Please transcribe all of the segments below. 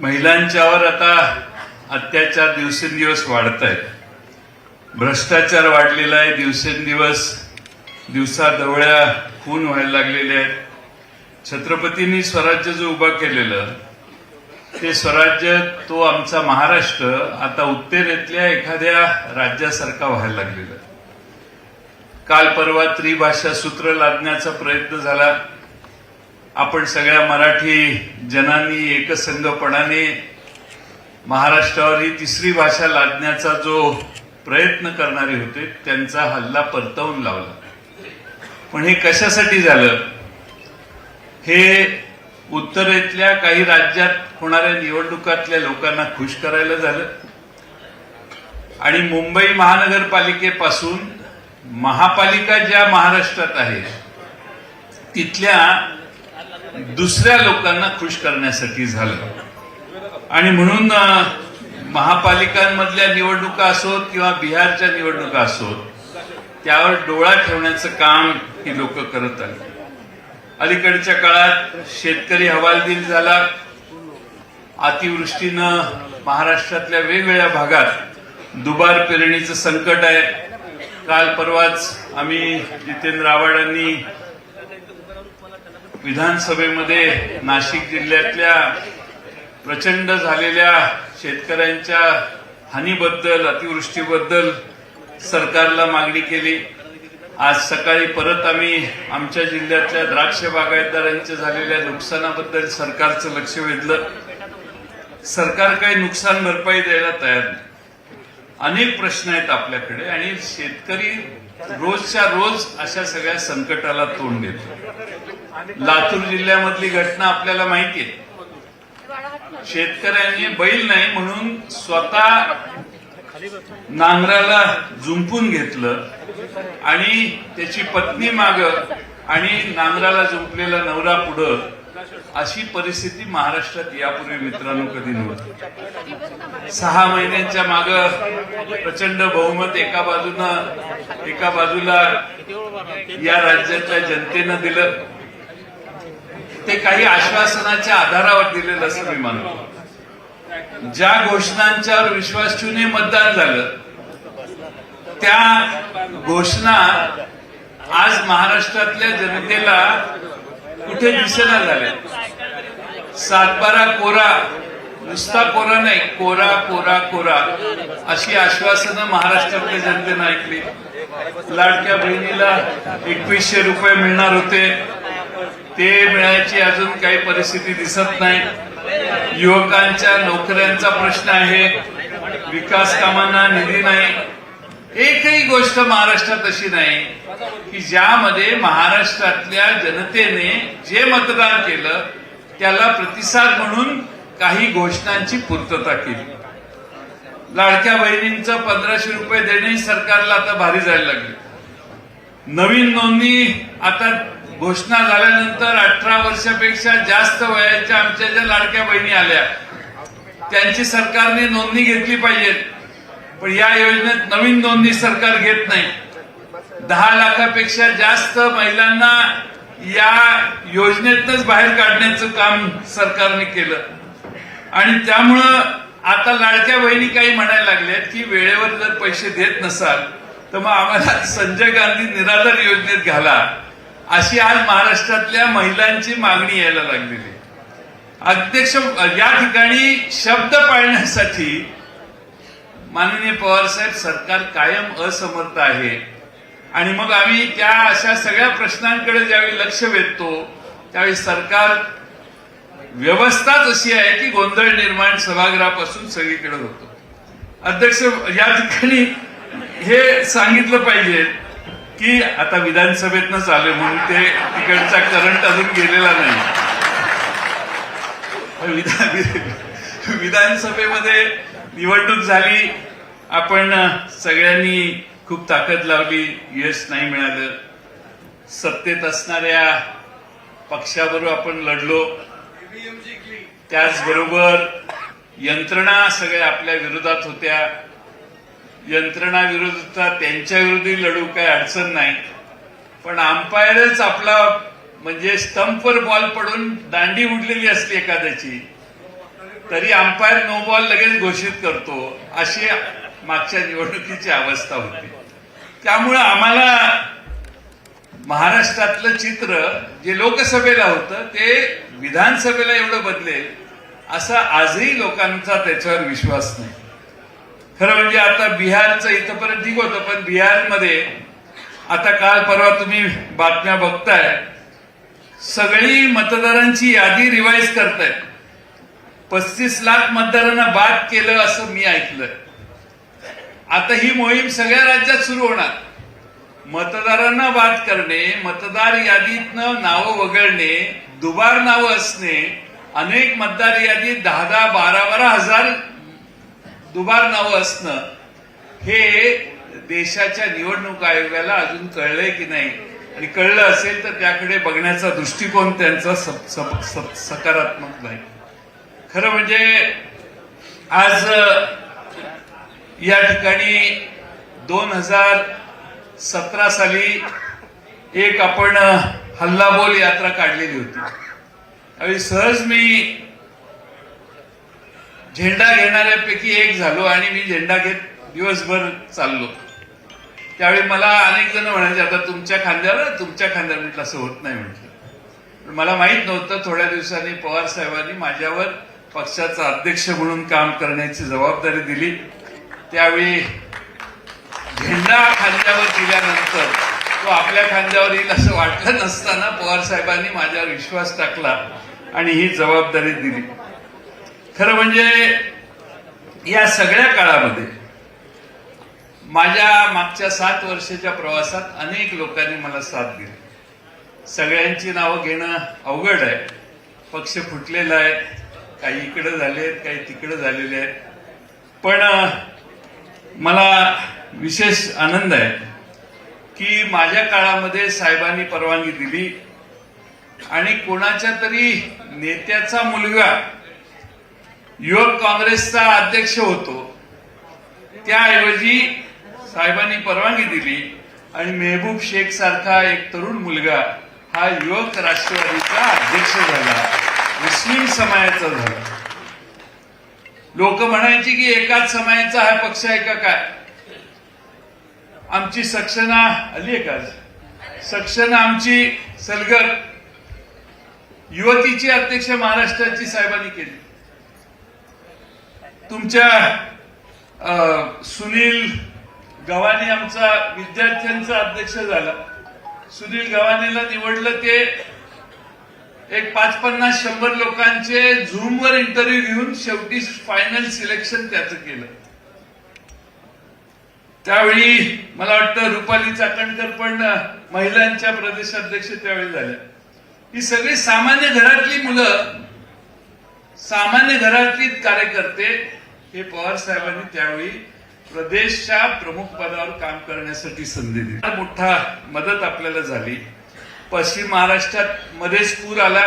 महिलांच्यावर आता अत्याचार दिवसेंदिवस वाढत आहेत भ्रष्टाचार वाढलेला आहे दिवसेंदिवस दिवसाढवळ्या खून व्हायला लागलेले आहेत. छत्रपतींनी स्वराज्य जो उभा केलेलं ते स्वराज्य तो आमचा महाराष्ट्र आता उत्तरेतल्या एखाद्या राज्यासारखा व्हायला लागलेला काल परवा त्रिभाषा सूत्र लादण्याचा प्रयत्न झाला. आपण सगळ्या मराठी जनांनी एकसंघपणाने महाराष्ट्रावर ही तिसरी भाषा लादण्याचा जो प्रयत्न करणारे होते त्यांचा हल्ला परतवून लावला. पण हे कशासाठी झालं? हे उत्तरेतल्या काही राज्यात होणाऱ्या निवडणुकातल्या लोकांना खुश करायला झालं. आणि मुंबई महानगरपालिकेपासून महापालिका ज्या महाराष्ट्रात आहे तिथल्या दुसऱ्या लोकांना खुश करण्यासाठी झालं. आणि म्हणून महापालिकांमधल्या निवडणुका असोत किंवा बिहारच्या निवडणुका असोत त्यावर डोळा ठेवण्याचं काम ही लोक करत आली. अलीकडच्या काळात शेतकरी हवालदिल झाला. अतिवृष्टीनं महाराष्ट्रातल्या वेगवेगळ्या भागात दुबार पेरणीचं संकट आहे. काल परवाच आम्ही जितेंद्र आव्हाडांनी विधानसभेमध्ये नाशिक जिल्ह्यातल्या प्रचंड झालेल्या शेतकऱ्यांच्या हानीबद्दल अतिवृष्टीबद्दल सरकारला मागणी केली. आज सकाळी परत आम्ही आमच्या जिल्ह्यातल्या द्राक्ष बागायतदारांच्या झालेल्या नुकसानाबद्दल सरकारचं लक्ष वेधलं. सरकार काही नुकसान भरपाई द्यायला तयार नाही. अनेक प्रश्न आहेत आपल्याकडे आणि शेतकरी रोजच्या रोज अशा सगळ्या संकटाला तोंड देतो. लातूर जिल्ह्यामधली घटना आपल्याला माहिती आहे. शेतकऱ्यांनी बैल नाही म्हणून स्वतः नांगराला जुंपून घेतलं आणि त्याची पत्नी माग आणि नांगराला जुंपलेला नवरा पुढं अशी परिस्थिती महाराष्ट्रात यापूर्वी मित्रांनो कधी नव्हती. सहा महिन्यांच्या माग प्रचंड बहुमत एका बाजूनं एका बाजूला या राज्यातल्या जनतेनं दिलं. काही आश्वासनाच्या आधारावर दिलेलं असं मी मानतो ज्या घोषणांच्यावर विश्वास ठेवून मतदान झालं त्या घोषणा आज महाराष्ट्रातल्या जनतेला कुठे दिसेना झाल्या. सातबारा कोरा नुसता कोरा नाही कोरा कोरा कोरा अशी आश्वासनं महाराष्ट्रातल्या जनतेनं ऐकली. लाडक्या बहिणीला एकवीसशे रुपये मिळणार होते. ते मिळायची अजून काही परिस्थिती दिसत नाही. युवकांच्या नोकऱ्यांचा प्रश्न आहे. विकास कामांना निधी नाही. एकही गोष्ट महाराष्ट्रात अशी नाही की ज्यामध्ये महाराष्ट्रातल्या जनतेने जे मतदान केलं त्याला प्रतिसाद म्हणून काही घोषणांची पूर्तता केली. लाडक्या बहिणींचं पंधराशे रुपये देणे सरकारला आता भारी जायला लागले. नवीन नोंदणी आता घोषणा झाल्यानंतर अठरा वर्षापेक्षा जास्त वयाच्या आमच्या ज्या लाडक्या बहिणी आल्या त्यांची सरकारने नोंदणी घेतली पाहिजे. पण या योजनेत नवीन नोंदणी सरकार घेत नाही. दहा लाखापेक्षा जास्त महिलांना या योजनेतच बाहेर काढण्याचं काम सरकारने केलं. आणि त्यामुळं आता लाडक्या बहिणी काही म्हणायला लागल्यात की वेळेवर जर पैसे देत नसाल तर मग आम्हाला संजय गांधी निराधार योजनेत घाला. अशी आज महाराष्ट्रातल्या महिलांची मागणी यायला लागलेली आहे. अध्यक्ष या ठिकाणी शब्द पाळण्यासाठी माननीय पवार साहेब सरकार कायम असमर्थ आहे आणि मग आम्ही त्या अशा सगळ्या प्रश्नांकडे ज्यावेळी लक्ष वेधतो त्यावेळी सरकार व्यवस्थाच अशी आहे की गोंधळ निर्माण सभागृहापासून सगळीकडे होतो अध्यक्ष या ठिकाणी हे सांगितलं पाहिजे की आता विधानसभेतनं आले म्हणून ते तिकडचा करंट अजून गेलेला नाही. विधान विधानसभेमध्ये निवडणूक झाली आपण सगळ्यांनी खूप ताकद लावली यश नाही मिळालं. सत्तेत असणाऱ्या पक्षाबरोबर आपण लढलो. त्याचबरोबर यंत्रणा सगळ्या आपल्या विरोधात होत्या. यंत्रणा विरोधात त्यांच्या विरोधी लढू काही अडचण नाही. पण अंपायरच आपला म्हणजे स्टंपवर बॉल पडून दांडी उडलेली असते एखाद्याची तरी अंपायर नो बॉल लगेच घोषित करतो अशी मागच्या निवडणुकीची अवस्था होती. त्यामुळं आम्हाला महाराष्ट्रातलं चित्र जे लोकसभेला होतं ते विधानसभेला एवढं बदलेल असा आजही लोकांचा त्याच्यावर विश्वास नाही. खरं म्हणजे आता बिहारचं इथंपर्यंत ठीक होतं पण बिहारमध्ये आता काल परवा तुम्ही बातम्या बघताय सगळी मतदारांची यादी रिवाईज करतायत. पस्तीस लाख मतदारांना बाद केलं असं मी ऐकलं आता ही मोहीम सगळ्या राज्यात सुरू होणार. मतदारांना बाद करणे मतदार यादीतनं नावं वगळणे दुबार नावं असणे अनेक मतदार यादीत दहा दहा बारा बारा हजार दुबार नावं असणं हे देशाच्या निवडणूक आयोगाला अजून कळलंय की नाही? आणि कळलं असेल तर त्याकडे बघण्याचा दृष्टिकोन त्यांचा सकारात्मक नाही. खरं म्हणजे आज या ठिकाणी दोन हजार सतरा साली एक आपण हल्लाबोल यात्रा काढलेली होती. त्यावेळी सहज मी झेंडा घेणाऱ्यापैकी एक झालो आणि मी झेंडा घेत दिवसभर चाललो. त्यावेळी मला अनेक जण म्हणायचे आता तुमच्या खांद्यावर तुमच्या खांद्यावर म्हटलं असं होत नाही म्हटलं. पण मला माहीत नव्हतं थोड्या दिवसांनी पवार साहेबांनी माझ्यावर पक्षाचा अध्यक्ष म्हणून काम करण्याची जबाबदारी दिली. त्यावेळी झेंडा खांद्यावर दिल्यानंतर तो आपल्या खांद्यावर येईल असं वाटलं नसताना पवार साहेबांनी माझ्यावर विश्वास टाकला आणि ही जबाबदारी दिली. खरं म्हणजे या सगळ्या काळामध्ये माझ्या मागच्या सात वर्षाच्या प्रवासात अनेक लोकांनी मला साथ दिली. सगळ्यांची नावं घेणं अवघड आहे. पक्ष फुटलेला आहे. काही इकडं झाले आहेत काही तिकडं झालेले आहेत. पण मला विशेष आनंद आहे की माझ्या काळामध्ये साहेबांनी परवानगी दिली आणि कोणाच्या तरी नेत्याचा मुलगा युवक काँग्रेसचा अध्यक्ष होतो. त्याऐवजी साहेबांनी परवानगी दिली आणि मेहबूब शेख सारखा एक तरुण मुलगा हा युवक राष्ट्रवादीचा अध्यक्ष झाला. मुस्लिम समाजाचा झाला. लोक म्हणायची की एकाच समाजाचा हा पक्ष आहे का काय? आमची सक्षना आली आहे का सक्षना आमची सलगर. युवतीची अध्यक्ष महाराष्ट्राची साहेबांनी केली. तुमच्या सुनील गव्हाणे आमचा विद्यार्थ्यांचा अध्यक्ष झाला. सुनील गव्हाणेला निवडलं ते एक पाच पन्नास शंभर लोकांचे झूमवर इंटरव्ह्यू घेऊन शेवटी फायनल सिलेक्शन त्याचं केलं. त्यावेळी मला वाटतं रुपाली चाकणकर पण महिलांच्या प्रदेशाध्यक्ष त्यावेळी झाल्या. ही सगळी सामान्य घरातली मुलं सामान्य घरातली कार्यकर्ते हे पवार साहेबांनी त्यावेळी प्रदेशच्या प्रमुख पदावर काम करण्यासाठी संधी दिली. मोठा मदत आपल्याला झाली. पश्चिम महाराष्ट्रात मध्येच पूर आला.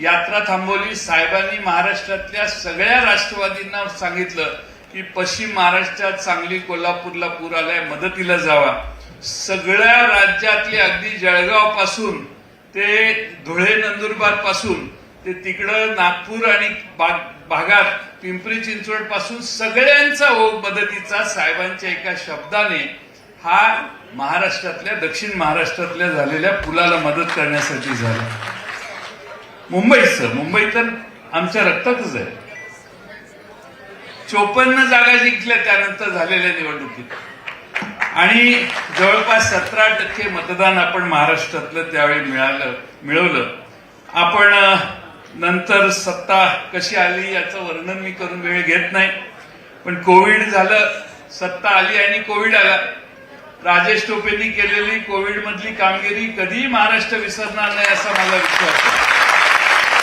यात्रा थांबवली. साहेबांनी महाराष्ट्रातल्या सगळ्या राष्ट्रवादींना सांगितलं की पश्चिम महाराष्ट्रात सांगली कोल्हापूरला पूर आलाय मदतीला जावा. सगळ्या राज्यातले अगदी जळगावपासून ते धुळे नंदुरबारपासून ते तिकडं नागपूर आणि भागात पिंपरी चिंचवडपासून सगळ्यांचा ओघ मदतीचा साहेबांच्या एका शब्दाने हा महाराष्ट्रातल्या दक्षिण महाराष्ट्रातल्या झालेल्या पुलाला मदत करण्यासाठी झाला. मुंबईचं मुंबई तर आमच्या रक्तातच आहे. चोपन्न जागा जिंकल्या त्यानंतर झालेल्या निवडणुकीत. आणि जवळपास सतरा टक्के मतदान आपण महाराष्ट्रातलं त्यावेळी मिळालं मिळवलं. आपण नंतर सत्ता कशी आली याचं वर्णन मी करून वेळ घेत नाही. पण कोविड झालं सत्ता आली आणि कोविड आला. राजेश टोपेंनी केलेली कोविड मधली कामगिरी कधीही महाराष्ट्र विसरणार नाही असा मला विश्वास आहे.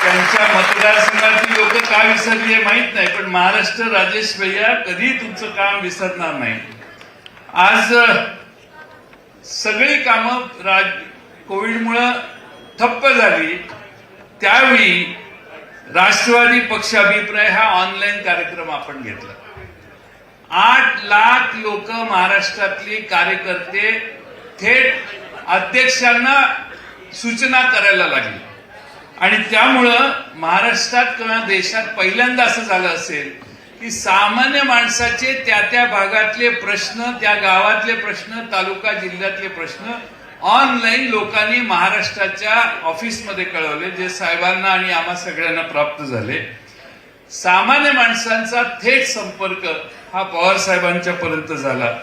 त्यांच्या मतदारसंघातली लोक का विसरली हे माहीत नाही पण महाराष्ट्र राजेश भैया कधी तुमचं काम विसरणार नाही. आज सगळी कामं राज कोविडमुळं ठप्प झाली. त्यावेळी राष्ट्रवादी पक्ष अभिप्राय हा ऑनलाईन कार्यक्रम आपण घेतला. आठ लाख लोक महाराष्ट्रातले कार्यकर्ते थेट अध्यक्षांना सूचना करायला लागली. आणि त्यामुळं महाराष्ट्रात किंवा देशात पहिल्यांदा असं झालं असेल की सामान्य माणसाचे त्या त्या भागातले प्रश्न त्या गावातले प्रश्न तालुका जिल्ह्यातले प्रश्न ऑनलाईन लोकांनी महाराष्ट्राच्या ऑफिसमध्ये कळवले जे साहेबांना आणि आम्हा सगळ्यांना प्राप्त झाले. सामान्य माणसांचा थेट संपर्क हा पवार साहेबांच्या पर्यंत झाला.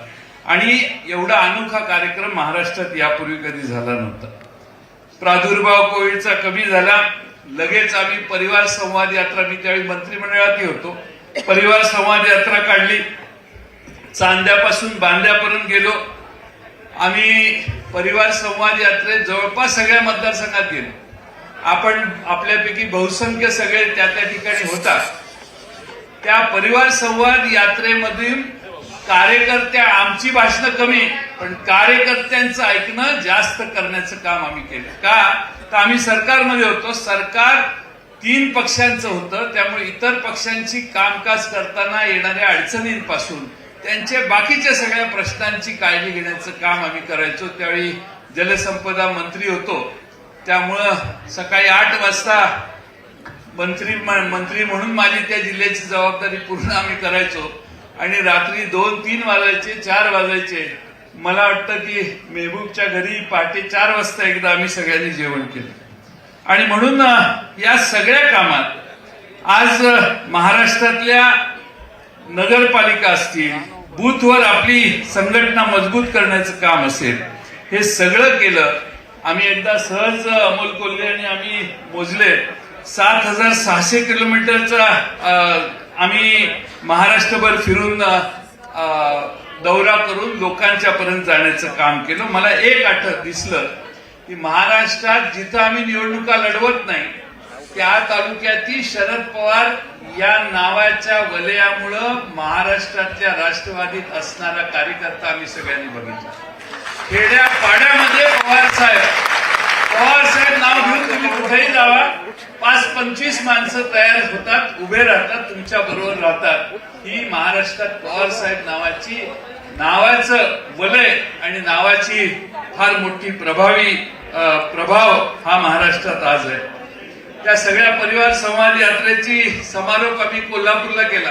आणि एवढा अनोखा कार्यक्रम महाराष्ट्रात यापूर्वी कधी झाला नव्हता. प्रादुर्भाव कोविडचा कमी झाला. लगेच आम्ही परिवार संवाद यात्रा मी त्यावेळी मंत्रिमंडळातही होतो. परिवार संवाद यात्रा काढली. चांद्यापासून बांद्यापर्यंत गेलो. आम्ही परिवार संवाद यात्रेत जवळपास सगळ्या मतदारसंघात गेलो. आपण आपल्यापैकी बहुसंख्य सगळे त्या त्या ठिकाणी होता त्या परिवार संवाद यात्रेमधील कार्यकर्त्या आमची भाषणं कमी पण कार्यकर्त्यांचं ऐकणं जास्त करण्याचं काम आम्ही केलं. का? तर आम्ही सरकारमध्ये होतो. सरकार तीन पक्षांचं होतं. त्यामुळे इतर पक्षांची कामकाज करताना येणाऱ्या अडचणींपासून त्यांच्या बाकीच्या सगळ्या प्रश्नांची काळजी घेण्याचं काम आम्ही करायचो. त्यावेळी जलसंपदा मंत्री होतो. त्यामुळं सकाळी आठ वाजता मंत्री मंत्री म्हणून माझी त्या जिल्ह्याची जबाबदारी पूर्ण आम्ही करायचो. आणि रात्री दोन तीन वाजायचे चार वाजायचे. मला वाटतं की मेहबूबच्या घरी पहाटे चार वाजता एकदा आम्ही सगळ्यांनी जेवण केलं. आणि म्हणून या सगळ्या कामात आज महाराष्ट्रातल्या नगरपालिका असतील बूथवर आपली संघटना मजबूत करण्याचं काम असेल हे सगळं केलं आम्ही एकदा सहज अमोल कोल्हे आणि आम्ही मोजले. सात हजार सहाशे किलोमीटरचा आम्ही महाराष्ट्रभर फिरून दौरा करून लोकांच्या पर्यंत जाण्याचं काम केलं. मला एक आठ दिसलं की महाराष्ट्रात जिथं आम्ही निवडणुका लढवत नाही त्या तालुक्यातील शरद पवार या नावाच्या वलयामुळं महाराष्ट्रातल्या राष्ट्रवादीत असणारा कार्यकर्ता आम्ही सगळ्यांनी बघितला. खेड्या पाड्यामध्ये पवार साहेब. पवार साहेब नाव घेऊन तुम्ही कुठेही जावा. पाच पंचवीस माणसं तयार होतात उभे राहतात तुमच्या बरोबर राहतात. ही महाराष्ट्रात पवार साहेब नावाची नावाचं वलय आणि नावाची फार मोठी प्रभावी अं, प्रभाव हा महाराष्ट्रात आज आहे. त्या सगळ्या परिवार संवाद यात्रेची समारोप आम्ही कोल्हापूरला केला.